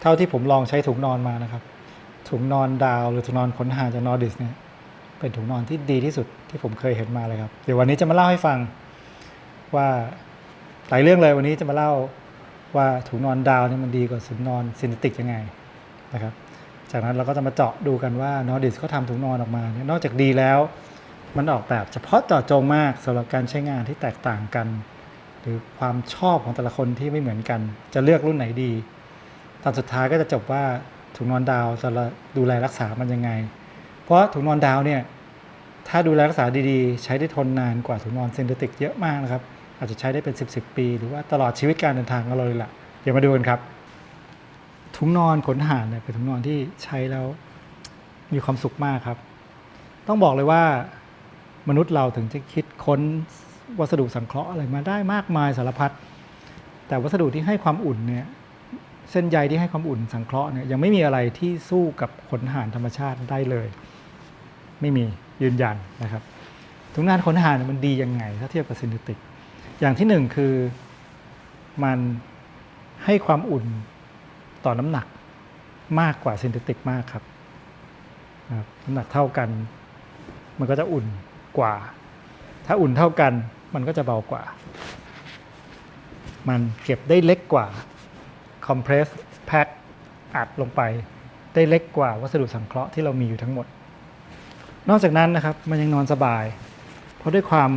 เท่าที่ผมลองใช้ถุงนอนมานะครับ ถุงนอนดาวหรือถุงนอนขนหางจากนอร์ดิสเนี่ยเป็นถุงนอนที่ดีที่สุดที่ผมเคยเห็นมาเลยครับ เดี๋ยววันนี้จะมาเล่าให้ฟังว่าหลายเรื่องเลยวันนี้จะมาเล่าว่าถุงนอนดาวเนี่ยมันดีกว่าถุงนอนซินติกยังไงนะครับ จากนั้นเราก็จะมาเจาะดูกันว่านอร์ดิสเขาทำถุงนอนออกมาเนี่ยนอกจากดีแล้ว มันออกแบบเฉพาะเจาะจงมากสำหรับการใช้งานที่แตกต่างกัน หรือความชอบของแต่ละคนที่ไม่เหมือนกัน จะเลือกรุ่นไหนดี ตอนสุดท้ายก็จะจบว่าถุงนอนดาวจะดูแลรักษามันยังไง เพราะถุงนอนดาวเนี่ยถ้าดูแลรักษาดีๆ ใช้ได้ทนนานกว่าถุงนอนซินเทติกเยอะมากนะครับ อาจจะใช้ได้เป็น 10บสปี หรือว่าตลอดชีวิตการเดินทางของเราเลยล่ะ เดี๋ยวมาดูกันครับ ถุงนอนขนห่านเนี่ยเป็นถุงนอนที่ใช้แล้วมีความสุขมากครับ ต้องบอกเลยว่ามนุษย์เราถึงจะคิดค้นวัสดุสังเคราะห์อะไรมาได้มากมายสารพัดแต่วัสดุที่ให้ความอุ่นเนี่ย เส้นใยที่ให้ความอุ่นสังเคราะห์เนี่ยยังไม่มีอะไรที่สู้กับขนห่านธรรมชาติได้เลย ไม่มียืนยันนะครับถุงนานขนห่านมันดียังไง ถ้าเทียบกับซินเทติก อย่างที่หนึ่งคือมันให้ความอุ่นต่อน้ำหนักมากกว่าซินเทติกมากครับนะครับน้ำหนักเท่ากัน มันก็จะอุ่นกว่า ถ้าอุ่นเท่ากันมันก็จะเบากว่า มันเก็บได้เล็กกว่า คอมเพรสแพ็คอัดลงไป ได้เล็กกว่าวัสดุสังเคราะห์ที่เรามีอยู่ทั้งหมด นอกจากนั้นนะครับมันยังนอนสบาย เพราะด้วยความ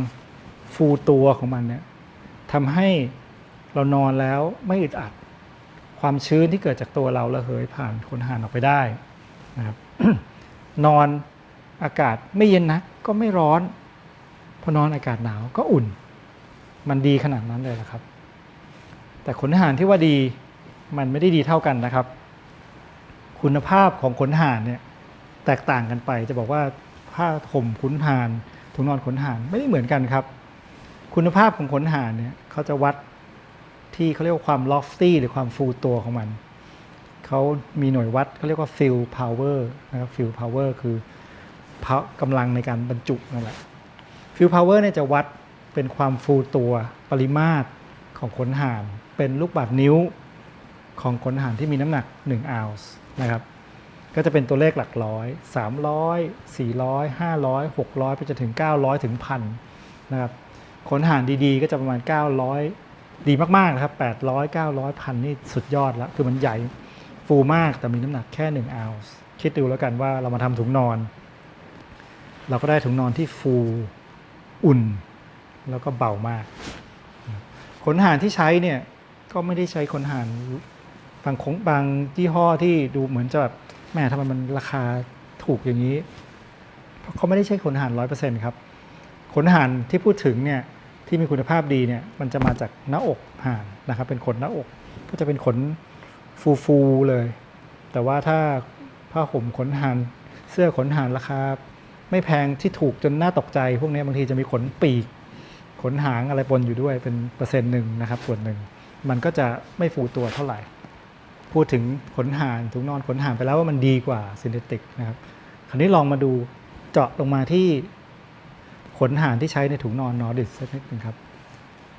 ฟูตัวของมันเนี่ยทำให้เรานอนแล้วไม่อึดอัด ความชื้นที่เกิดจากตัวเราระเหยผ่านขนหานออกไปได้นะครับนอนอากาศไม่เย็นนะก็ไม่ร้อน พอนอนอากาศหนาวก็อุ่น มันดีขนาดนั้นเลยนะครับ แต่ขนห่านที่ว่าดี มันไม่ได้ดีเท่ากันนะครับ คุณภาพของขนห่านเนี่ยแตกต่างกันไป จะบอกว่าผ้าห่มขนห่านถุงนอนขนห่านไม่ได้เหมือนกันครับ คุณภาพของขนห่านเนี่ยเขาจะวัดที่เขาเรียกว่าความ lofty หรือความฟูตัวของมัน เขามีหน่วยวัดเขาเรียกว่า fill power นะครับ fill power คือพกำลังในการบรรจุนั่นแหละ fill power เนี่ยจะวัดเป็นความฟูตัวปริมาตรของขนห่าน เป็นลูกบาศก์นิ้ว ของขนหานที่มีน้ำหนัก 1 ออนซ์นะครับ ก็จะเป็นตัวเลขหลักร้อย 300 400 500 600 ไปจนถึง 900 ถึงพันนะครับขนหานดีๆ ก็จะประมาณ 900 ดีมากๆนะครับ800 900พันนี่สุดยอดแล้ว คือมันใหญ่ฟูมากแต่มีน้ำหนักแค่ 1 ออนซ์คิดดูแล้วกันว่าเรามาทำถุงนอน เราก็ได้ถุงนอนที่ฟูอุ่น แล้วก็เบามากขนหานที่ใช้เนี่ยก็ไม่ได้ใช้ขนหาน บางของบางยี่ห้อที่ดูเหมือนจะแบบแหม่ทำไมมันราคาถูกอย่างนี้ เพราะเขาไม่ได้ใช้ขนหานร้อยเปอร์เซ็นต์ครับขนหานที่พูดถึงเนี่ยที่มีคุณภาพดีเนี่ยมันจะมาจากหน้าอกห่านนะครับเป็นขนหน้าอก ก็จะเป็นขนฟูๆเลย แต่ว่าถ้าผ้าห่มขนหานเสื้อขนหานราคาไม่แพงที่ถูกจนน่าตกใจ พวกนี้บางทีจะมีขนปีก ขนหางอะไรปนอยู่ด้วยเป็นเปอร์เซ็นต์หนึ่งนะครับส่วนหนึ่ง มันก็จะไม่ฟูตัวเท่าไหร่ พูดถึงขนห่านถุงนอนขนห่านไปแล้วว่ามันดีกว่าซินเทติกนะครับ คราวนี้ลองมาดูเจาะลงมาที่ขนห่านที่ใช้ในถุงนอนนอร์ดิสสักนิดหนึ่งครับ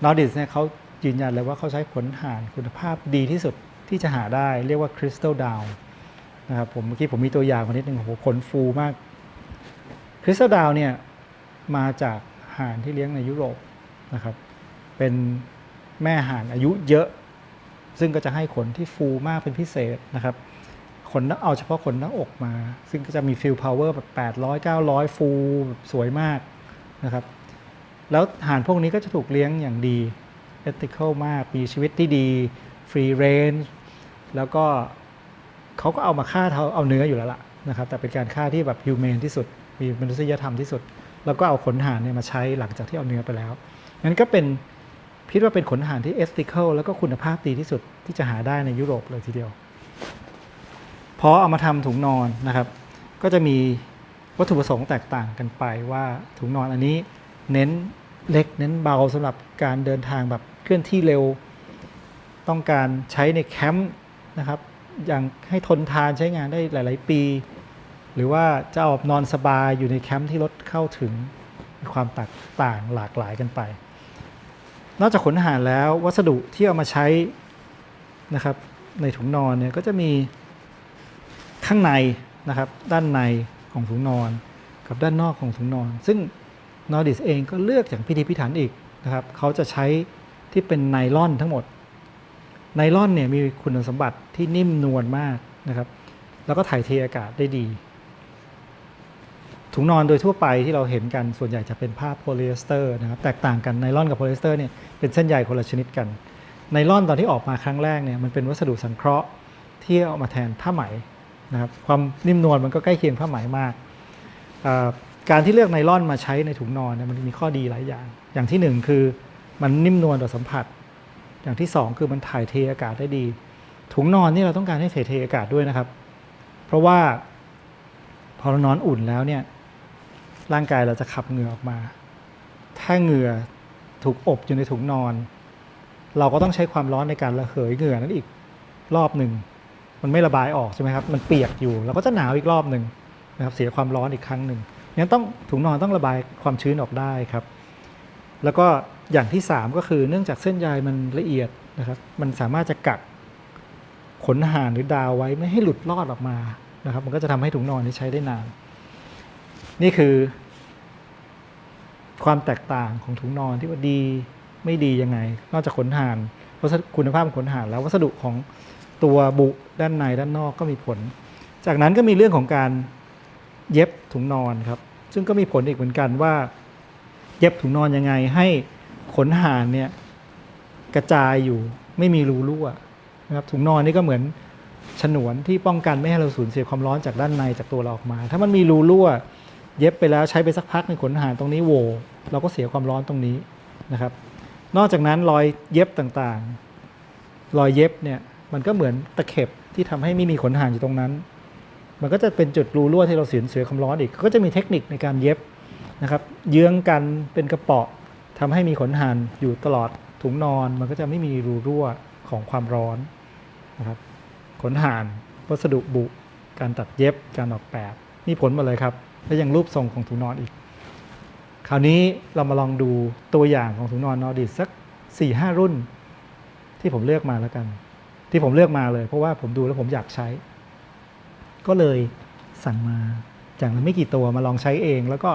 นอร์ดิสเนี่ยเขายืนยันเลยว่าเขาใช้ขนห่านคุณภาพดีที่สุดที่จะหาได้เรียกว่าคริสตัลดาวนะครับผมเมื่อกี้ผมมีตัวอย่างมานิดนึงโอ้โหขนฟูมากคริสตัลดาวเนี่ยมาจากห่านที่เลี้ยงในยุโรปนะครับเป็นแม่ห่านอายุเยอะ ซึ่งก็จะให้ขนที่ฟูมากเป็นพิเศษนะครับขนเอาเฉพาะขนหน้าอกมา ซึ่งก็จะมีฟิลพาวเวอร์แบบ800 900 ฟูแบบสวยมากนะครับ แล้วห่านพวกนี้ก็จะถูกเลี้ยงอย่างดีเอติค a l มาก มีชีวิตที่ดีฟรีเรนจ์แล้วก็เขาก็เอามาฆ่าเท่าเอาเนื้ออยู่แล้วล่ะนะครับ แต่เป็นการฆ่าที่แบบฮิวแมนที่สุด มีมนุษยธรรมที่สุด แล้วก็เอาขนห่านเนี่ยมาใช้หลังจากที่เอาเนื้อไปแล้วงั้นก็เป็น คิดว่าเป็นขนห่านที่เอสติเค a l แล้วก็คุณภาพดีที่สุดที่จะหาได้ในยุโรปเลยทีเดียว พอเอามาทำถุงนอนนะครับ ก็จะมีวัตถุประสงค์แตกต่างกันไปว่าถุงนอนอันนี้เน้นเล็กเน้นเบาสำหรับการเดินทางแบบเคลื่อนที่เร็ว ต้องการใช้ในแคมป์นะครับอย่างให้ทนทานใช้งานได้หลาย ๆ ปี หรือว่าจะเอานอนสบายอยู่ในแคมป์ที่รถเข้าถึงมีความแตกต่างหลากหลายกันไป นอกจากขนอาหารแล้ววัสดุที่เอามาใช้นะครับในถุงนอนเนี่ยก็จะมีข้างในนะครับ ด้านในของถุงนอน กับด้านนอกของถุงนอน ซึ่งนอร์ดิสเองก็เลือกอย่างพิธีพิถันอีกนะครับเขาจะใช้ที่เป็นไนลอนทั้งหมด ไนลอนเนี่ยมีคุณสมบัติที่นิ่มนวลมากนะครับ แล้วก็ถ่ายเทอากาศได้ดี ถุงนอนโดยทั่วไปที่เราเห็นกันส่วนใหญ่จะเป็นผ้าโพลีเอสเตอร์นะครับแตกต่างกันไนลอนกับโพลีเอสเตอร์เนี่ยเป็นเส้นใยคนละชนิดกันไนลอนตอนที่ออกมาครั้งแรกเนี่ยมันเป็นวัสดุสังเคราะห์ที่เอามาแทนผ้าไหมนะครับความนิ่มนวลมันก็ใกล้เคียงผ้าไหมมาก การที่เลือกไนลอนมาใช้ในถุงนอนเนี่ยมันมีข้อดีหลายอย่าง อย่างที่หนึ่งคือมันนิ่มนวลต่อสัมผัส อย่างที่สองคือมันถ่ายเทอากาศได้ดี ถุงนอนนี่เราต้องการให้ถ่ายเทอากาศด้วยนะครับ เพราะว่าพอเรานอนอุ่นแล้วเนี่ย ร่างกายเราจะขับเหงื่อออกมา ถ้าเหงื่อถูกอบอยู่ในถุงนอน เราก็ต้องใช้ความร้อนในการระเหยเหงื่อนั้นอีกรอบหนึ่ง มันไม่ระบายออกใช่ไหมครับ มันเปียกอยู่เราก็จะหนาวอีกรอบหนึ่งนะครับ เสียความร้อนอีกครั้งหนึ่งงั้นต้องถุงนอนต้องระบายความชื้นออกได้ครับ แล้วก็อย่างที่ 3 ก็คือเนื่องจากเส้นใยมันละเอียดนะครับ มันสามารถจะกักขนห่านหรือดาวไว้ไม่ให้หลุดรอดออกมานะครับ มันก็จะทำให้ถุงนอนนี้ใช้ได้นาน นี่คือ ความแตกต่างของถุงนอนที่ว่าดีไม่ดียังไง นอกจากขนห่านวัสดุคุณภาพของขนห่านแล้ววัสดุของตัวบุด้านในด้านนอกก็มีผล จากนั้นก็มีเรื่องของการเย็บถุงนอนครับ ซึ่งก็มีผลอีกเหมือนกันว่า เย็บถุงนอนยังไง ให้ขนห่านเนี่ยกระจายอยู่ไม่มีรูรั่วนะครับถุงนอนนี่ก็เหมือนฉนวนที่ป้องกันไม่ให้เราสูญเสียความร้อนจากด้านในจากตัวเราออกมา ถ้ามันมีรูรั่ว เย็บไปแล้วใช้ไปสักพักในงขนหานตรงนี้โวเราก็เสียความร้อนตรงนี้นะครับ นอกจากนั้นรอยเย็บต่างๆ รอยเย็บเนี่ยมันก็เหมือนตะเข็บที่ทำให้ไม่มีขนหานอยู่ตรงนั้น มันก็จะเป็นจุดรูรั่วที่เราเสียเสียความร้อนอีก ก็จะมีเทคนิคในการเย็บนะครับ เยื้องกันเป็นกระเป๋อทำให้มีขนหานอยู่ตลอดถุงนอน มันก็จะไม่มีรูรั่วของความร้อนนะครับ ขนหานวัสดุบุ การตัดเย็บ การออกแบบมีผลมดเลยครับ และยังรูปทรงของถุงนอนอีก คราวนี้เรามาลองดูตัวอย่างของถุงนอนนอร์ดิสสัก4ี่ห้ารุ่น ที่ผมเลือกมาแล้วกัน ที่ผมเลือกมาเลย เพราะว่าผมดูแล้วผมอยากใช้ ก็เลยสั่งมาอย่างละไม่กี่ตัวมาลองใช้เอง แล้วก็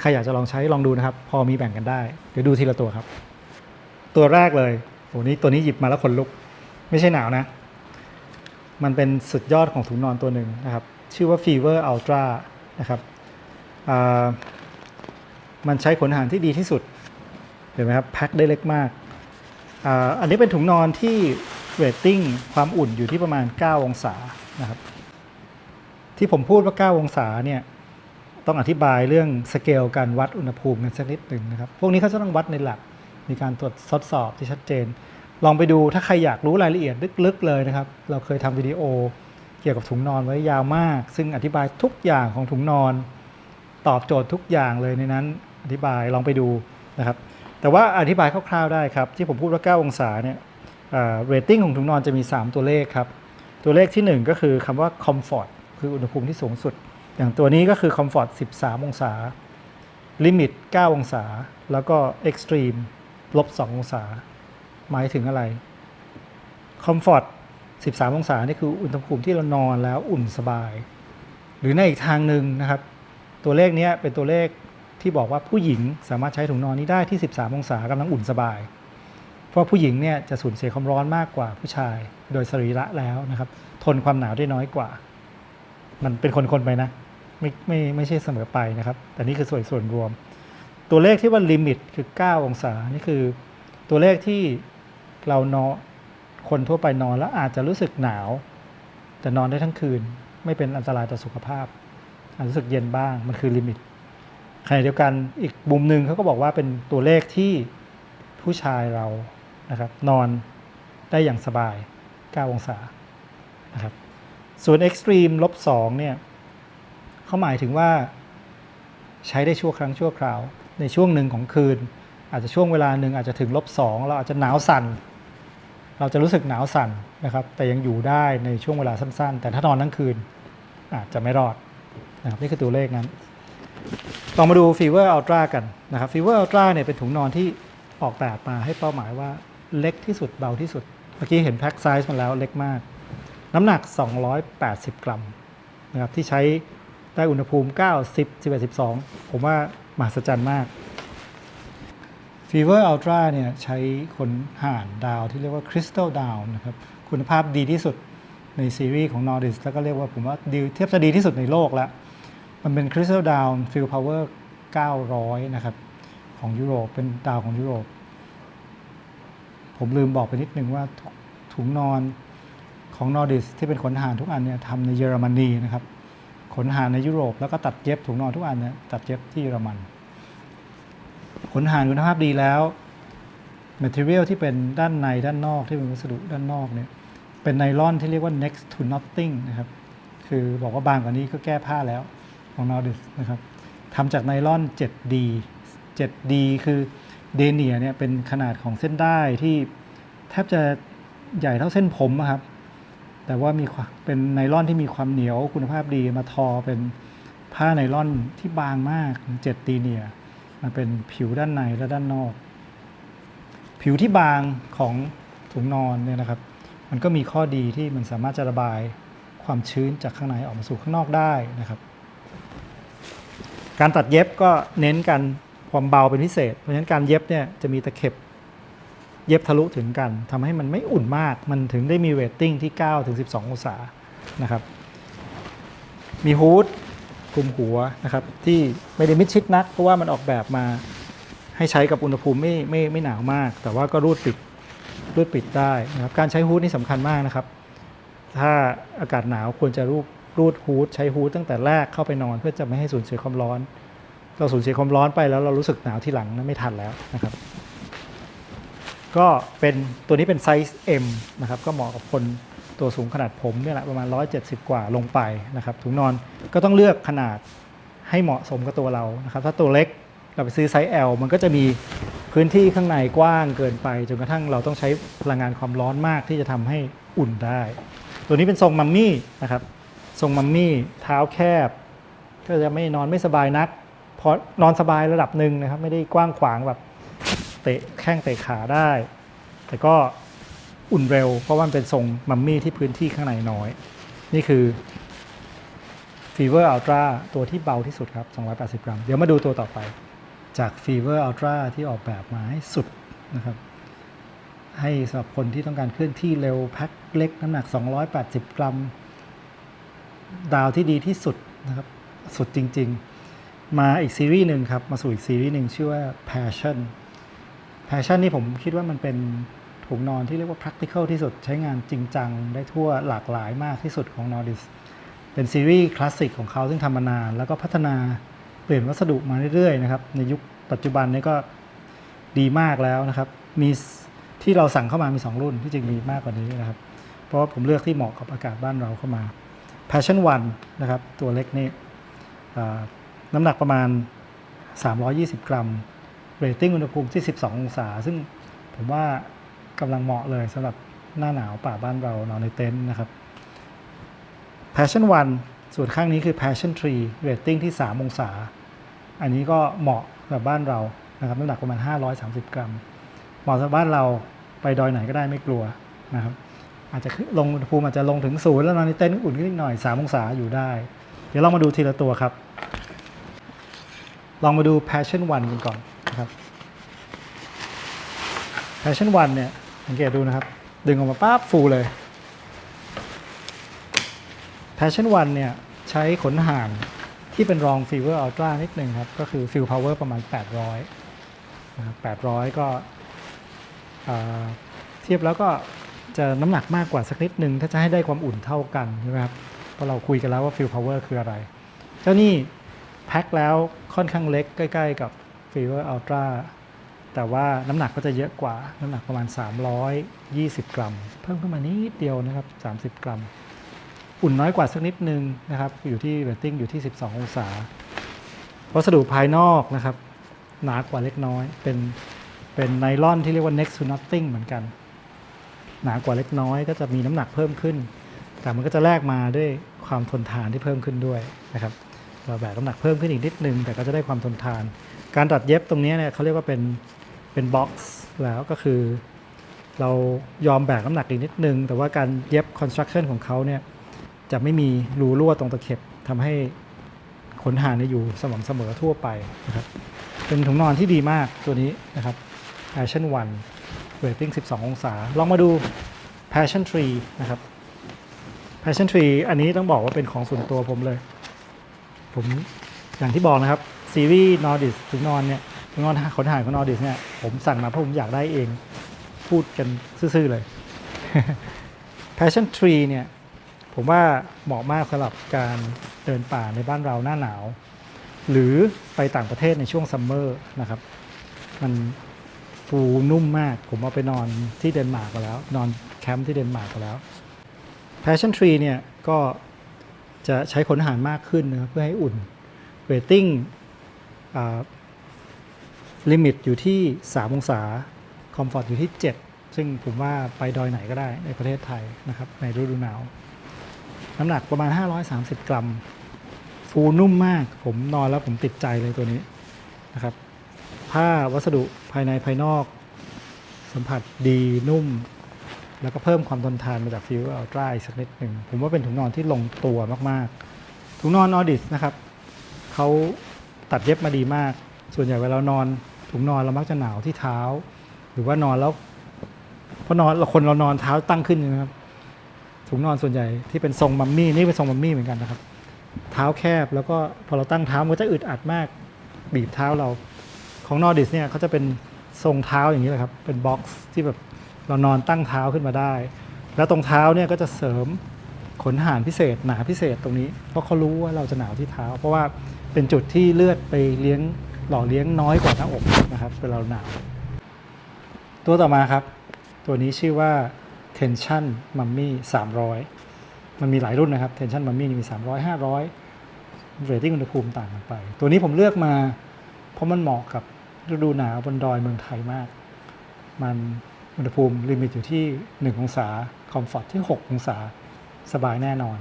ใครอยากจะลองใช้ลองดูนะครับ พอมีแบ่งกันได้ เดี๋ยวดูทีละตัวครับ ตัวแรกเลยโหนี้ตัวนี้หยิบมาแล้วขนลุก ไม่ใช่หนาวนะ มันเป็นสุดยอดของถุงนอนตัวหนึ่งนะครับ ชื่อว่า Fever Ultra นะครับ มันใช้ขนอาหารที่ดีที่สุด เห็นไหมครับแพ็คได้เล็กมากอ,อันนี้เป็นถุงนอนที่เรตติ้งความอุ่นอยู่ที่ประมาณ 9 องศานะครับ ที่ผมพูดว่า 9 องศาเนี่ยต้องอธิบายเรื่องสเกลการวัดอุณหภูมิกันสักนิดหนึ่งนะครับ พวกนี้เขาจะต้องวัดในหลัก มีการตรวจทดสอบที่ชัดเจน ลองไปดูถ้าใครอยากรู้รายละเอียดลึกๆเลยนะครับ เราเคยทำวิดีโอเกี่ยวกับถุงนอนไว้ยาวมาก ซึ่งอธิบายทุกอย่างของถุงนอน ตอบโจทย์ทุกอย่างเลยในนั้นอธิบายลองไปดูนะครับ แต่ว่าอธิบายคร่าวๆได้ครับ ที่ผมพูดว่า 9 องศาเนี่ยเรตติ้งของถุงนอนจะมี 3 ตัวเลขครับ ตัวเลขที่ 1 ก็คือคำว่า comfort คืออุณหภูมิที่สูงสุด อย่างตัวนี้ก็คือ comfort 13 องศา limit 9 องศา แล้วก็ extreme ลบ 2 องศา หมายถึงอะไร comfort 13 องศานี่คืออุณหภูมิที่เรานอนแล้วอุ่นสบาย หรือในอีกทางหนึ่งนะครับ ตัวเลขนี้เป็นตัวเลขที่บอกว่าผู้หญิงสามารถใช้ถุงนอนนี้ได้ที่ 13 องศากำลังอุ่นสบาย เพราะผู้หญิงเนี่ยจะสูญเสียความร้อนมากกว่าผู้ชาย โดยสรีระแล้วนะครับ ทนความหนาวได้น้อยกว่า มันเป็นคนๆไปนะ ไม่ไม่ไม่ใช่เสมอไปนะครับ แต่นี่คือส่วนส่วนรวม ตัวเลขที่ว่าลิมิตคือ 9 องศา นี่คือตัวเลขที่เรานอนคนทั่วไปนอนแล้วอาจจะรู้สึกหนาว แต่นอนได้ทั้งคืน ไม่เป็นอันตรายต่อสุขภาพ รู้สึกเย็นบ้างมันคือลิมิตขณะเดียวกันอีกมุมหนึ่งเขาก็บอกว่าเป็นตัวเลขที่ผู้ชายเรานะครับนอนได้อย่างสบาย 9 องศานะครับส่วน extreme ลบ2เนี่ยเขาหมายถึงว่าใช้ได้ชั่วครั้งชั่วคราว ในช่วงหนึ่งของคืน อาจจะช่วงเวลาหนึ่งอาจจะถึงลบ2เราอาจจะหนาวสั่น เราจะรู้สึกหนาวสั่นนะครับ แต่ยังอยู่ได้ในช่วงเวลาสั้น ๆ แต่ถ้านอนทั้งคืน อาจจะไม่รอด นะครับนี่คือตัวเลขนั้นลองมาดู Fever Ultra กันนะครับ Fever Ultra เนี่ยเป็นถุงนอนที่ออกแบบมาให้เป้าหมายว่าเล็กที่สุดเบาที่สุด เมื่อกี้เห็นแพ็คไซส์มาแล้วเล็กมาก น้ำหนัก 280 กรัมนะครับที่ใช้ได้อุณหภูมิ 9 10 11 12 ผมว่ามหัศจรรย์มาก Fever Ultra เนี่ยใช้ขนห่านดาวที่เรียกว่า Crystal Down นะครับคุณภาพดีที่สุดในซีรีส์ของ Nordic แล้วก็เรียกว่าผมว่าดีเทียบจะดีที่สุดในโลกแล้ว มันเป็น Crystal Down Field Power 900 นะครับ ของยุโรป เป็นดาวของยุโรป ผมลืมบอกไปนิดนึงว่าถุงนอนของ Nordic ที่เป็นขนห่านทุกอันเนี่ยทำในเยอรมนีนะครับ ขนห่านในยุโรป แล้วก็ตัดเย็บถุงนอนทุกอันเนี่ยตัดเย็บที่เยอรมัน ขนห่านคุณภาพดีแล้ว material ที่เป็นด้านในด้านนอกที่เป็นวัสดุด้านนอกเนี่ยเป็นไนลอนที่เรียกว่า next to nothing นะครับ คือบอกว่าบางกว่านี้ก็แก้ผ้าแล้ว ของ Nordic นะครับทำจากไนลอน 7D 7D คือเดเนียเนี่ยเป็นขนาดของเส้นได้ที่แทบจะใหญ่เท่าเส้นผมอะครับ แต่ว่ามีความเป็นไนลอนที่มีความเหนียวคุณภาพดีมาทอเป็นผ้าไนลอนที่บางมาก 7D เนียมาเป็นผิวด้านในและด้านนอก ผิวที่บางของถุงนอนเนี่ยนะครับ มันก็มีข้อดีที่มันสามารถจะระบายความชื้นจากข้างในออกมาสู่ข้างนอกได้นะครับ การตัดเย็บก็เน้นกันความเบาเป็นพิเศษ เพราะฉะนั้นการเย็บเนี่ยจะมีตะเข็บเย็บทะลุถึงกันทำให้มันไม่อุ่นมากมันถึงได้มีเรตติ้งที่9ถึง12 องศานะครับมีฮูดคลุมหัวนะครับที่ไม่ได้มิดชิดนัก เพราะว่ามันออกแบบมาให้ใช้กับอุณหภูมิไม่ไม่ไม่หนาวมาก แต่ว่าก็รูดปิดรูดปิดได้นะครับการใช้ฮูดนี่สำคัญมากนะครับ ถ้าอากาศหนาวควรจะรูด รูดฮูดใช้ฮูดตั้งแต่แรกเข้าไปนอนเพื่อจะไม่ให้สูญเสียความร้อน เราสูญเสียความร้อนไปแล้วเรารู้สึกหนาวที่หลังนั้นไม่ทันแล้วนะครับ ก็เป็นตัวนี้เป็นไซส์ M นะครับก็เหมาะกับคนตัวสูงขนาดผมเนี่ยแหละประมาณ 170 กว่าลงไปนะครับถุงนอนก็ต้องเลือกขนาดให้เหมาะสมกับตัวเรานะครับถ้าตัวเล็กเราไปซื้อไซส์ L มันก็จะมีพื้นที่ข้างในกว้างเกินไปจนกระทั่งเราต้องใช้พลังงานความร้อนมากที่จะทำให้อุ่นได้ ตัวนี้เป็นทรงมัมมี่นะครับ ทรงมัมมี่เท้าแคบ ก็จะไม่นอนไม่สบายนักพอนอนสบายระดับหนึ่งนะครับ ไม่ได้กว้างขวางแบบเตะแข้งเตะขาได้ แต่ก็อุ่นเร็ว เพราะว่ามันเป็นทรงมัมมี่ที่พื้นที่ข้างในน้อย นี่คือ Fever Ultra ตัวที่เบาที่สุดครับ 280 กรัม เดี๋ยวมาดูตัวต่อไป จาก Fever Ultra ที่ออกแบบมาให้สุดนะครับ ให้สำหรับคนที่ต้องการเคลื่อนที่เร็วแพ็คเล็กน้ำหนัก 280 กรัม ดาวที่ดีที่สุดนะครับ สุดจริง ๆ มาอีกซีรีส์หนึ่งครับ มาสู่อีกซีรีส์หนึ่งชื่อว่า Passion Passion นี่ผมคิดว่ามันเป็นถุงนอนที่เรียกว่า practical ที่สุดใช้งานจริงจัง ได้ทั่วหลากหลายมากที่สุดของ Nordic เป็นซีรีส์คลาสสิกของเขาซึ่งทำมานาน แล้วก็พัฒนาเปลี่ยนวัสดุมาเรื่อยๆนะครับ ในยุคปัจจุบันนี้ก็ดีมากแล้วนะครับ มีที่เราสั่งเข้ามามี 2 รุ่นที่จริงมีมากกว่านี้นะครับ เพราะผมเลือกที่เหมาะกับอากาศบ้านเราเข้ามา Passion 1นะครับตัวเล็กนี่น้ำหนักประมาณ 320 กรัมเรตติ้งอุณหภูมิที่ 12 องศา ซึ่งผมว่ากำลังเหมาะเลยสำหรับหน้าหนาวป่าบ้านเรานอนในเต็นท์นะครับ Passion 1 ส่วนข้างนี้คือ Passion 3เรตติ้งที่ 3 องศา อันนี้ก็เหมาะกับบ้านเรานะครับน้ำหนักประมาณ 530 กรัม เหมาะสำหรับบ้านเราไปดอยไหนก็ได้ไม่กลัวนะครับ อาจจะลงอุณหภูมิอาจจะลงถึงศูนย์แล้วนอนในเต็นท์อุ่นขึ้นนิดหน่อย 3 องศาอยู่ได้ เดี๋ยวเรามาดูทีละตัวครับ ลองมาดู Passion 1กันก่อนนะครับ Passion 1เนี่ยสังเกตดูนะครับ ดึงออกมาปั๊บฟูเลย Passion 1เนี่ยใช้ขนห่านที่เป็นรอง Fever Ultra นิดหนึ่งครับ ก็คือ Field Power ประมาณ 800นะครับ800 ก็เทียบแล้วก็ จะน้ำหนักมากกว่าสักนิดหนึ่งถ้าจะให้ได้ความอุ่นเท่ากันใช่ไหมครับเพราะเราคุยกันแล้วว่า Field Power คืออะไร เจ้านี่แพ็คแล้วค่อนข้างเล็กใกล้ ๆ กับ Fever Ultra แต่ว่าน้ำหนักก็จะเยอะกว่าน้ำหนักประมาณ 320 กรัม เพิ่มขึ้นมานิดเดียวนะครับ 30 กรัม อุ่นน้อยกว่าสักนิดนึงนะครับ อยู่ที่เรตติ้งอยู่ที่ 12 องศา วัสดุภายนอกนะครับ หนากว่าเล็กน้อย เป็นเป็นไนลอนที่เรียกว่า next to nothing เหมือนกัน หนากว่าเล็กน้อย ก็จะมีน้ำหนักเพิ่มขึ้น แต่มันก็จะแลกมาด้วยความทนทานที่เพิ่มขึ้นด้วยนะครับเราแบกน้ำหนักเพิ่มขึ้นอีกนิดนึง แต่ก็จะได้ความทนทาน การตัดเย็บตรงนี้เนี่ยเขาเรียกว่าเป็นเป็นบ็อกซ์แล้วก็คือ เรายอมแบกน้ำหนักอีกนิดนึง แต่ว่าการเย็บ construction ของเขาเนี่ยจะไม่มีรูรั่วตรงตะเข็บทำให้ขนหานอยู่สม่ำเสมอทั่วไปนะครับเป็นถุงนอนที่ดีมากตัวนี้นะครับแอชเชนวัน Passion 1 rating 12 องศา ลองมาดู Passion 3นะครับ Passion 3อันนี้ต้องบอกว่าเป็นของส่วนตัวผมเลย ผมอย่างที่บอกนะครับ ซีรีส์ Nordis ถุงนอนเนี่ยถุงนอนขนห่านของ Nordis เนี่ย ผมสั่งมาเพราะผมอยากได้เอง พูดกันซื่อๆเลย Passion Tree เนี่ย ผมว่าเหมาะมากสำหรับการเดินป่าในบ้านเราหน้าหนาว หรือไปต่างประเทศในช่วงซัมเมอร์นะครับ มัน ฟูนุ่มมาก ผมเอาไปนอนที่เดนมาร์กมาแล้ว นอนแคมป์ที่เดนมาร์กมาแล้ว Passion Tree เนี่ยก็จะใช้ขนอาหารมากขึ้นนะครับเพื่อให้อุ่นเรตติ้งลิมิตอยู่ที่ 3 องศา คอมฟอร์ตอยู่ที่ 7 ซึ่งผมว่าไปดอยไหนก็ได้ในประเทศไทยนะครับ ในฤดูหนาว น้ำหนักประมาณ 530 กรัม ฟูนุ่มมาก ผมนอนแล้วผมติดใจเลยตัวนี้นะครับ ผ้าวัสดุภายในภายนอก สัมผัสดีนุ่ม แล้วก็เพิ่มความทนทานมาจากฟิวอัลตร้าอีกสักนิดหนึ่ง ผมว่าเป็นถุงนอนที่ลงตัวมากๆ ถุงนอนนอร์ดิสนะครับเขาตัดเย็บมาดีมาก ส่วนใหญ่เวลานอน ถุงนอนเรามักจะหนาวที่เท้า หรือว่านอนแล้วพราะนอนเราคนเรานอนเท้าตั้งขึ้นใช่ไหมครับถุงนอนส่วนใหญ่ที่เป็นทรงมัมมี่นี่เป็นทรงมัมมี่เหมือนกันนะครับ เท้าแคบแล้วก็พอเราตั้งเท้ามันก็จะอึดอัดมาก บีบเท้าเรา ของนอร์ดิสเนี่ยเขาจะเป็นทรงเท้าอย่างนี้แหละครับ เป็นบ็อกซ์ที่แบบเรานอนตั้งเท้าขึ้นมาได้ แล้วตรงเท้าเนี่ยก็จะเสริมขนห่านพิเศษหนาพิเศษตรงนี้ เพราะเขารู้ว่าเราจะหนาวที่เท้า เพราะว่าเป็นจุดที่เลือดไปเลี้ยงหล่อเลี้ยงน้อยกว่าหน้าอกนะครับเวลาหนาว ตัวต่อมาครับ ตัวนี้ชื่อว่า Tension Mummy 300 มันมีหลายรุ่นนะครับ Tension Mummy นี่มี 300 500เรตติ้งอุณหภูมิต่างกันไป ตัวนี้ผมเลือกมา เพราะมันเหมาะกับ ฤดูหนาวบนดอยเมืองไทยมาก มันอุณหภูมิลิมิตอยู่ที่ 1 องศา คอมฟอร์ตที่ 6 องศา สบายแน่นอน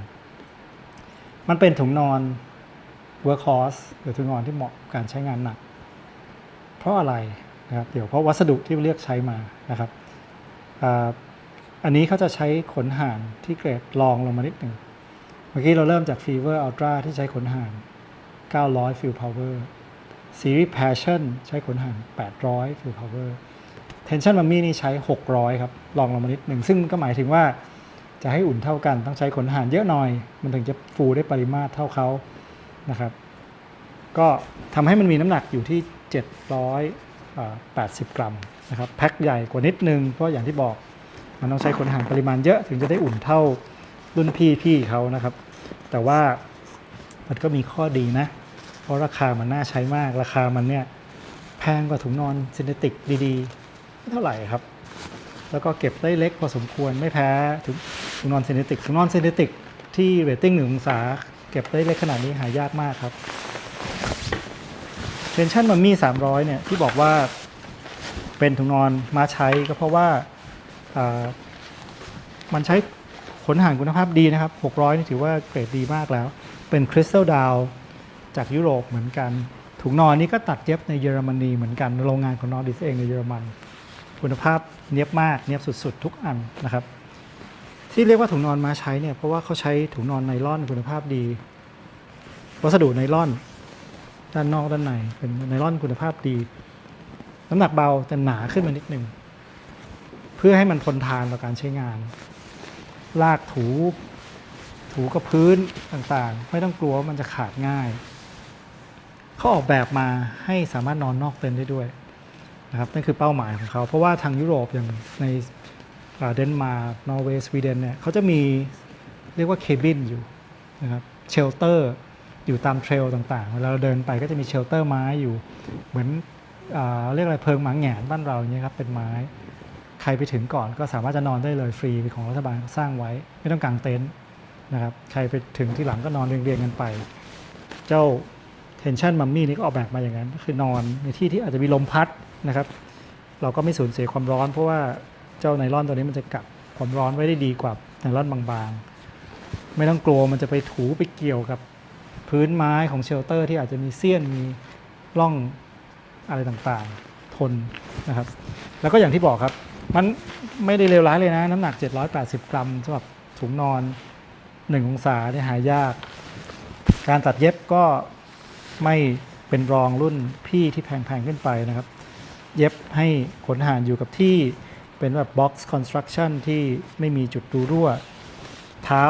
มันเป็นถุงนอน workhorse หรือถุงนอนที่เหมาะการใช้งานหนัก เพราะอะไรนะครับเดี๋ยวเพราะวัสดุที่เลือกใช้มานะครับอ,อันนี้เขาจะใช้ขนห่านที่เกรดรองลงมานิดหนึ่ง เมื่อกี้เราเริ่มจาก Fever Ultra ที่ใช้ขนห่าน 900 Field Power Series Passion ใช้ขนหาน800 Field Power Tension Mummy นี่ใช้ 600 ครับ ลองลงมานิดหนึ่ง ซึ่งก็หมายถึงว่าจะให้อุ่นเท่ากันต้องใช้ขนหานเยอะหน่อย มันถึงจะฟูได้ปริมาตรเท่าเขานะครับ ก็ทำให้มันมีน้ำหนักอยู่ที่ 780 กรัมนะครับแพ็คใหญ่กว่านิดนึง เพราะอย่างที่บอกมันต้องใช้ขนหานปริมาณเยอะถึงจะได้อุ่นเท่ารุ่นพี่พี่เขานะครับ แต่ว่ามันก็มีข้อดีนะ ราะราคามันน่าใช้มาก ราคามันเนี่ยแพงกว่าถุงนอนซินเทติกดีๆ ไม่เท่าไหร่ครับ แล้วก็เก็บได้เล็กพอสมควรไม่แพ้ถุงถุงนอนซินเทติกถุงนอนซินเทติกที่เรตติ้งหนึ่งองศาเก็บได้เล็กขนาดนี้หายากมากครับเทนชั่นมัมมี่300 เนี่ยที่บอกว่าเป็นถุงนอนมาใช้ก็เพราะว่ามันใช้ขนห่านคุณภาพดีนะครับ 600 นี่ถือว่าเกรดดีมากแล้ว เป็นคริสตัลดาว จากยุโรปเหมือนกัน ถุงนอนนี้ก็ตัดเย็บในเยอรมนีเหมือนกันโรงงานของนอร์ดิสเองในเยอรมัน คุณภาพเนียบมากเนียบสุดๆ ทุกอันนะครับ ที่เรียกว่าถุงนอนมาใช้เนี่ยเพราะว่าเขาใช้ถุงนอนไนล่อนคุณภาพดี วัสดุไนล่อน ด้านนอกด้านในเป็นไนล่อนคุณภาพดี น้ำหนักเบาแต่หนาขึ้นมานิดหนึ่งเพื่อให้มันทนทานต่อการใช้งาน ลากถูถูกับพื้นต่างๆ ไม่ต้องกลัวว่ามันจะขาดง่าย เขาออกแบบมาให้สามารถนอนนอกเต็นท์ได้ด้วยนะครับนั่นคือเป้าหมายของเขา เพราะว่าทางยุโรปอย่างในเดนมาร์กนอร์เวย์สวีเดนเนี่ยเขาจะมีเรียกว่าเคบินอยู่นะครับเชลเตอร์อยู่ตามเทรลต่างๆ เวลาเราเดินไปก็จะมีเชลเตอร์ไม้อยู่เหมือนอเรียกอะไรเพิงหมังแหงนบ้านเราเงี้ยครับเป็นไม้ใครไปถึงก่อนก็สามารถจะนอนได้เลยฟรีเป็นของรัฐบาลสร้างไว้ ไม่ต้องกางเต็นท์นะครับใครไปถึงที่หลังก็นอนเรียงๆกันไป เจ้า tension mummy นี่ก็ออกแบบมาอย่างนั้น ก็คือนอนในที่ที่อาจจะมีลมพัดนะครับ เราก็ไม่สูญเสียความร้อน เพราะว่าเจ้าไนลอนตัวนี้มันจะกักความร้อนไว้ได้ดีกว่าไนลอนบางๆ ไม่ต้องกลัวมันจะไปถูไปเกี่ยวกับพื้นไม้ของเชลเตอร์ ที่อาจจะมีเสี้ยนมีร่องอะไรต่างๆ ทนนะครับ แล้วก็อย่างที่บอกครับ มันไม่ได้เลวร้ายเลยนะ น้ำหนัก 780 กรัมสำหรับถุงนอน 1 องศาเนี่ยหายาก การตัดเย็บก็ ไม่เป็นรองรุ่นพี่ที่แพงๆขึ้นไปนะครับ เย็บให้ขนหานอยู่กับที่เป็นแบบ box construction ที่ไม่มีจุดรูรั่ว เท้า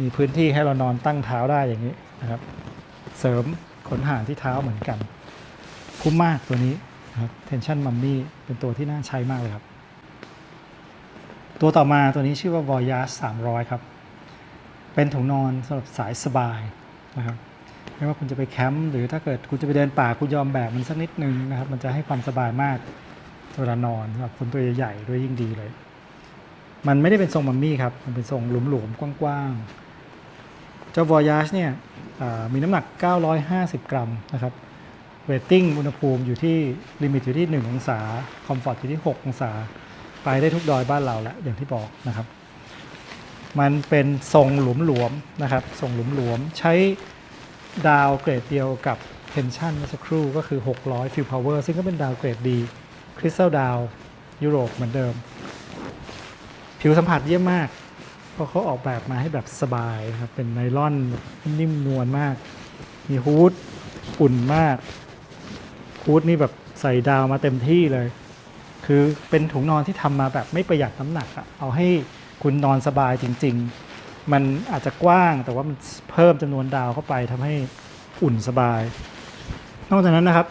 มีพื้นที่ให้เรานอนตั้งเท้าได้อย่างนี้นะครับ เสริมขนหานที่เท้าเหมือนกัน คุ้มมากตัวนี้นะครับ Tension Mummy เป็นตัวที่น่าใช้มากเลยครับ ตัวต่อมาตัวนี้ชื่อว่า Voyage 300 ครับ เป็นถุงนอนสำหรับสายสบายนะครับ ไม่ว่าคุณจะไปแคมป์หรือถ้าเกิดคุณจะไปเดินป่าคุณยอมแบกมันสักนิดนึงนะครับ มันจะให้ความสบายมากเวลานอนสำหรับคนตัวใหญ่ๆด้วยยิ่งดีเลย มันไม่ได้เป็นทรงมัมมี่ครับ มันเป็นทรงหลวมๆกว้างๆ เจ้า Voyage เนี่ยมีน้ำหนัก 950 กรัมนะครับเรตติ้งอุณหภูมิอยู่ที่ลิมิตอยู่ที่ 1 องศา คอมฟอร์ตอยู่ที่ 6 องศา ไปได้ทุกดอยบ้านเราแล้วอย่างที่บอกนะครับ มันเป็นทรงหลวมๆนะครับทรงหลวมๆใช้ ดาวเกรดเดียวกับ Tension เมื่อสักครู่ก็คือ 600 Field Power ซึ่งก็เป็นดาวเกรดดีคริสตัลดาวยุโรปเหมือนเดิม ผิวสัมผัสเยี่ยมมาก เพราะเขาออกแบบมาให้แบบสบายนะครับ เป็นไนลอนนิ่มนวลมาก มีฮูดอุ่นมาก ฮูดนี่แบบใส่ดาวมาเต็มที่เลย คือเป็นถุงนอนที่ทำมาแบบไม่ประหยัดน้ำหนักอะเอาให้คุณนอนสบายจริง ๆ มันอาจจะกว้างแต่ว่ามันเพิ่มจำนวนดาวเข้าไปทำให้อุ่นสบาย นอกจากนั้นนะครับ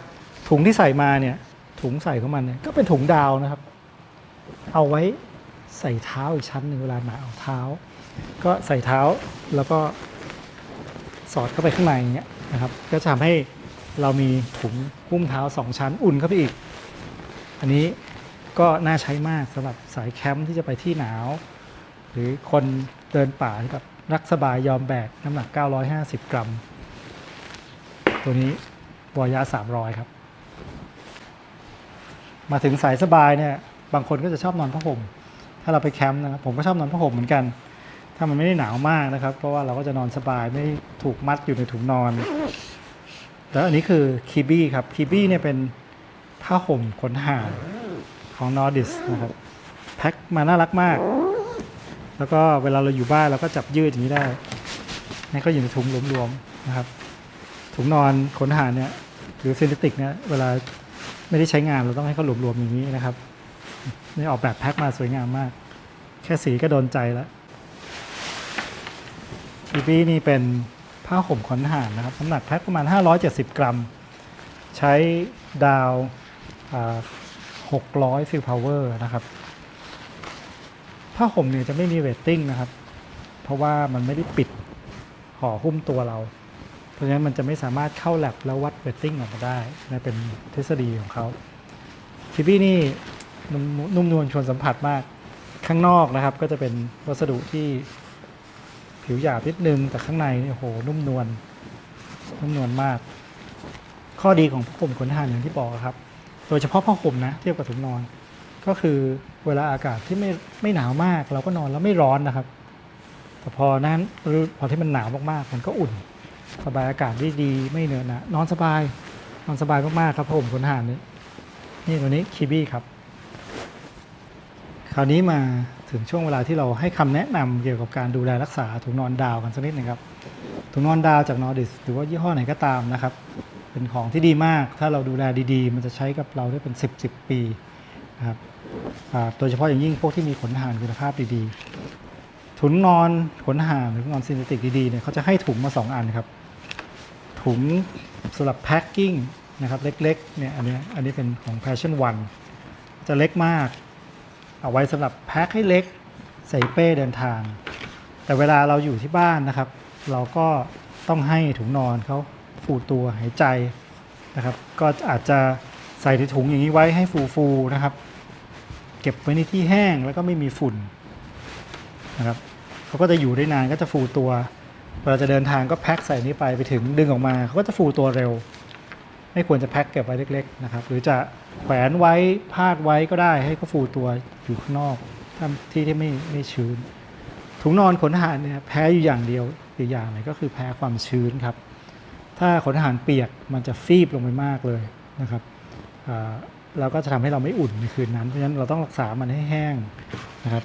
ถุงที่ใส่มาเนี่ย ถุงใส่ของมันเนี่ยก็เป็นถุงดาวนะครับ เอาไว้ใส่เท้าอีกชั้นหนึ่งเวลาหนาวเท้า ก็ใส่เท้าแล้วก็สอดเข้าไปข้างในอย่างเงี้ยนะครับ ก็จะทำให้เรามีถุงหุ้มเท้าสองชั้นอุ่นเข้าไปอีก อันนี้ก็น่าใช้มากสำหรับสายแคมป์ที่จะไปที่หนาว หรือคน เดินป่าที่แบบรักสบายยอมแบก น้ำหนัก 950 กรัม ตัวนี้วอยา300 ครับ มาถึงสายสบายเนี่ย บางคนก็จะชอบนอนผ้าห่ม ถ้าเราไปแคมป์นะครับ ผมก็ชอบนอนผ้าห่มเหมือนกัน ถ้ามันไม่ได้หนาวมากนะครับ เพราะว่าเราก็จะนอนสบายไม่ถูกมัดอยู่ในถุงนอน แล้วอันนี้คือคีบี้ครับ คีบี้เนี่ยเป็นผ้าห่มขนห่านของนอร์ดิสนะครับ แพ็คมาน่ารักมาก แล้วก็เวลาเราอยู่บ้านเราก็จับยืดอย่างนี้ได้นี่ก็อยู่ในถุงรวมๆนะครับ ถุงนอนขนห่านเนี่ยหรือซินเทติกเนี่ยเวลาไม่ได้ใช้งานเราต้องให้เขารวมๆอย่างนี้นะครับนี่ออกแบบแพ็คมาสวยงามมาก แค่สีก็โดนใจแล้วบีบี้นี่เป็นผ้าห่มขนห่านนะครับน้ำหนักแพ็คประมาณ 570 กรัม ใช้ดาว600ฟิลพาวเวอร์นะครับ ผ้าห่มเนี่ยจะไม่มีเรตติ้งนะครับ เพราะว่ามันไม่ได้ปิดห่อหุ้มตัวเรา เพราะฉะนั้นมันจะไม่สามารถเข้าแลบแล้ววัดเรตติ้งออกมาได้นะเป็นทฤษฎีของเขาฟิบี้นี่นุ่มนวลชวนสัมผัสมากข้างนอกนะครับ ก็จะเป็นวัสดุที่ผิวหยาบนิดนึงแต่ข้างในเนี่ยโอ้โหนุ่มนวลนุ่มนวลมาก ข้อดีของผ้าห่มขนห่านอย่างที่บอกครับ โดยเฉพาะผ้าห่มนะเทียบกับถุงนอนก็คือ เวลาอากาศที่ไม่ไม่หนาวมาก เราก็นอนแล้วไม่ร้อนนะครับ แต่พอนั้นพอที่มันหนาวมากๆ มันก็อุ่น สบายอากาศได้ดีไม่เหนอะหนะนอนสบายนอนสบายมากๆครับผมขนห่านนี้นี่ตัวนี้คีบี้ครับ คราวนี้มาถึงช่วงเวลาที่เราให้คำแนะนำเกี่ยวกับการดูแลรักษาถุงนอนดาวกันสักนิดหนึงครับถุงนอนดาวจากนอร์ดิสหรือว่ายี่ห้อไหนก็ตามนะครับ เป็นของที่ดีมาก ถ้าเราดูแลดีๆ มันจะใช้กับเราได้เป็น 10 10ปี นะครับโดยเฉพาะอย่างยิ่งพวกที่มีขนห่านคุณภาพดีๆ ถุงนอนขนห่านหรือถุงนอนซินเทติกดีๆเนี่ยเขาจะให้ถุงมา 2 อันครับ ถุงสำหรับแพ็คกิ้งนะครับเล็กๆเนี่ยอันนี้อันนี้เป็นของ Passion One จะเล็กมาก เอาไว้สำหรับแพ็คให้เล็กใส่เป้เดินทาง แต่เวลาเราอยู่ที่บ้านนะครับ เราก็ต้องให้ถุงนอนเขาฟูตัวหายใจนะครับ ก็อาจจะใส่ในถุงอย่างนี้ไว้ให้ฟูๆนะครับ เก็บไว้ในที่แห้งแล้วก็ไม่มีฝุ่นนะครับเขาก็จะอยู่ได้นานก็จะฟูตัวเวลาจะเดินทางก็แพ็คใส่นี้ไปไปถึงดึงออกมาเขาก็จะฟูตัวเร็ว ไม่ควรจะแพ็คเก็บไว้เล็ก ๆ นะครับ หรือจะแขวนไว้พาดไว้ก็ได้ให้เขาฟูตัวอยู่ข้างนอกถ้าที่ที่ไม่ไม่ชื้น ถุงนอนขนห่านเนี่ยแพ้อยู่อย่างเดียวอีกอย่างหนึ่งก็คือแพ้ความชื้นครับ ถ้าขนห่านเปียกมันจะฟีบลงไปมากเลยนะครับ อ่าก็จะทำให้เราไม่อุ่นในคืนนั้น เพราะฉะนั้นเราต้องรักษามันให้แห้งนะครับ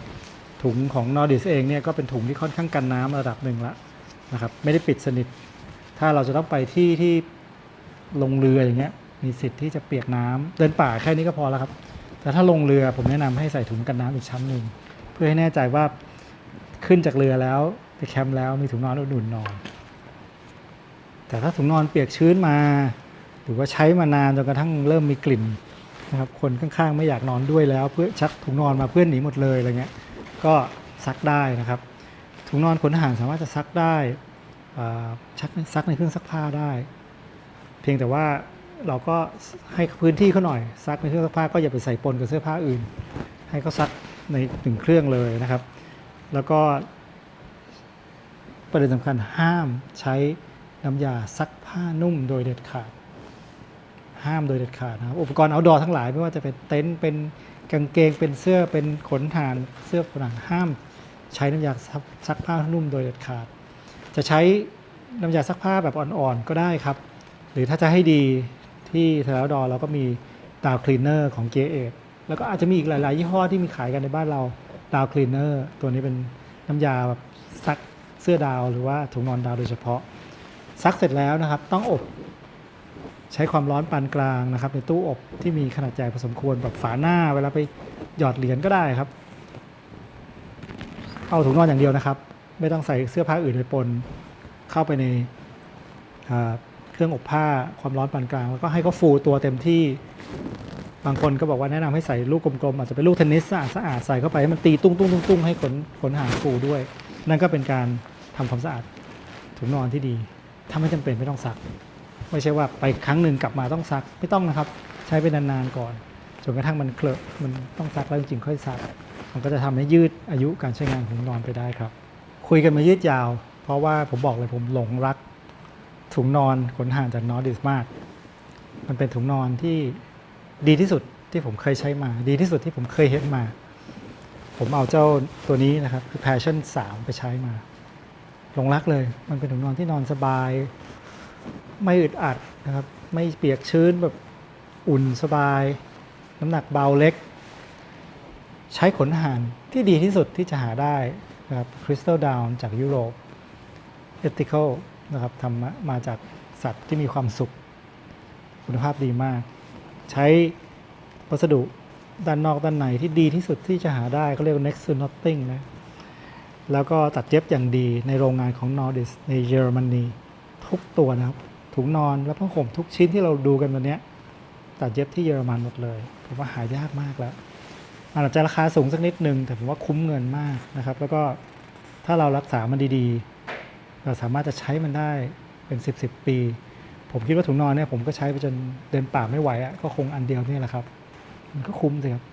ถุงของนอร์ดิสเองเนี่ยก็เป็นถุงที่ค่อนข้างกันน้ำระดับหนึ่งละนะครับ ไม่ได้ปิดสนิท ถ้าเราจะต้องไปที่ที่ลงเรืออย่างเงี้ย มีสิทธิ์ที่จะเปียกน้ำเดินป่าแค่นี้ก็พอแล้วครับ แต่ถ้าลงเรือผมแนะนำให้ใส่ถุงกันน้ำอีกชั้นหนึ่งเพื่อให้แน่ใจว่าขึ้นจากเรือแล้วไปแคมป์แล้วมีถุงนอนอุ่นๆนอน แต่ถ้าถุงนอนเปียกชื้นมา หรือว่าใช้มานานจนกระทั่งเริ่มมีกลิ่น นะครับคนข้างๆไม่อยากนอนด้วยแล้ว เพื่อชักถุงนอนมาเพื่อนหนีหมดเลยอะไรเงี้ยก็ซักได้นะครับ ถุงนอนขนอาหารสามารถจะซักได้ชักซักในเครื่องซักผ้าได้ เพียงแต่ว่าเราก็ให้พื้นที่เขาหน่อย ซักในเครื่องซักผ้าก็อย่าไปใส่ปนกับเสื้อผ้าอื่น ให้เขาซักในหนึ่งเครื่องเลยนะครับ แล้วก็ประเด็นสำคัญห้ามใช้น้ำยาซักผ้านุ่มโดยเด็ดขาด ห้ามโดยเด็ดขาดนะครับอุปกรณ์เอาดอทั้งหลายไม่ว่าจะเป็นเต็นท์เป็นกางเกงเป็นเสื้อเป็นขนห่านเสื้อขนห่านห้าม ใช้น้ำยาซักผ้านุ่มโดยเด็ดขาด จะใช้น้ำยาซักผ้าแบบอ่อนๆก็ได้ครับ หรือถ้าจะให้ดีที่เทลดอเราก็มีดาวคลีนเนอร์ของเกเอแล้วก็อาจจะมีอีกหลาย ๆ ยี่ห้อที่มีขายกันในบ้านเราดาวคลีนเนอร์ตัวนี้เป็นน้ำยาแบบซักเสื้อดาวหรือว่าถุงนอนดาวโดยเฉพาะซักเสร็จแล้วนะครับ ต้องอบ ใช้ความร้อนปานกลางนะครับ ในตู้อบที่มีขนาดใหญ่พอสมควรแบบฝาหน้าเวลาไปหยอดเหรียญก็ได้ครับ เอาถุงนอนอย่างเดียวนะครับ ไม่ต้องใส่เสื้อผ้าอื่นไปปนเข้าไปในเครื่องอบผ้าความร้อนปานกลาง แล้วก็ให้เขาฟูตัวเต็มที่บางคนก็บอกว่าแนะนำให้ใส่ลูกกลมๆอาจจะเป็นลูกเทนนิสสะอาดสะอาดใส่เข้าไปให้มันตีตุ้งตุ้งตุ้งตุ้งให้ขนขนหางฟูด้วย นั่นก็เป็นการทำความสะอาดถุงนอนที่ดี ถ้าไม่จำเป็นไม่ต้องซัก ไม่ใช่ว่าไปครั้งหนึ่งกลับมาต้องซักไม่ต้องนะครับ ใช้ไปนานๆก่อนจนกระทั่งมันเคลอะมันต้องซักแล้วจริงๆค่อยซัก มันก็จะทำให้ยืดอายุการใช้งานของนอนไปได้ครับ คุยกันมายืดยาว เพราะว่าผมบอกเลยผมหลงรัก ถุงนอนขนห่านจากนอร์ดิสมาก มันเป็นถุงนอนที่ดีที่สุดที่ผมเคยใช้มา ดีที่สุดที่ผมเคยเห็นมา ผมเอาเจ้าตัวนี้นะครับคือ Passion 3 ไปใช้มาหลงรักเลย มันเป็นถุงนอนที่นอนสบาย ไม่อึดอัดนะครับ ไม่เปียกชื้นแบบอุ่นสบาย น้ำหนักเบาเล็ก ใช้ขนห่านที่ดีที่สุดที่จะหาได้นะครับ Crystal Down จากยุโรป Ethical นะครับทำมามาจากสัตว์ที่มีความสุข คุณภาพดีมาก ใช้วัสดุด้านนอกด้านในที่ดีที่สุดที่จะหาได้เขาเรียกว่า next to nothing นะแล้วก็ตัดเย็บอย่างดีในโรงงานของ Nordis ในเยอรมนีทุกตัวนะครับ ถุงนอนและผ้าห่มทุกชิ้นที่เราดูกันวันนี้ตัดเย็บที่เยอรมันหมดเลยผมว่าหายากมากแล้วอาจจะราคาสูงสักนิดนึง แต่ผมว่าคุ้มเงินมากนะครับ แล้วก็ถ้าเรารักษามันดีๆ เราสามารถจะใช้มันได้เป็น 10บสปี ผมคิดว่าถุงนอนเนี่ยผมก็ใช้ไปจนเดินป่าไม่ไหวอะ่ะก็คงอันเดียวนี่แหละครับ มันก็คุ้มสิครับ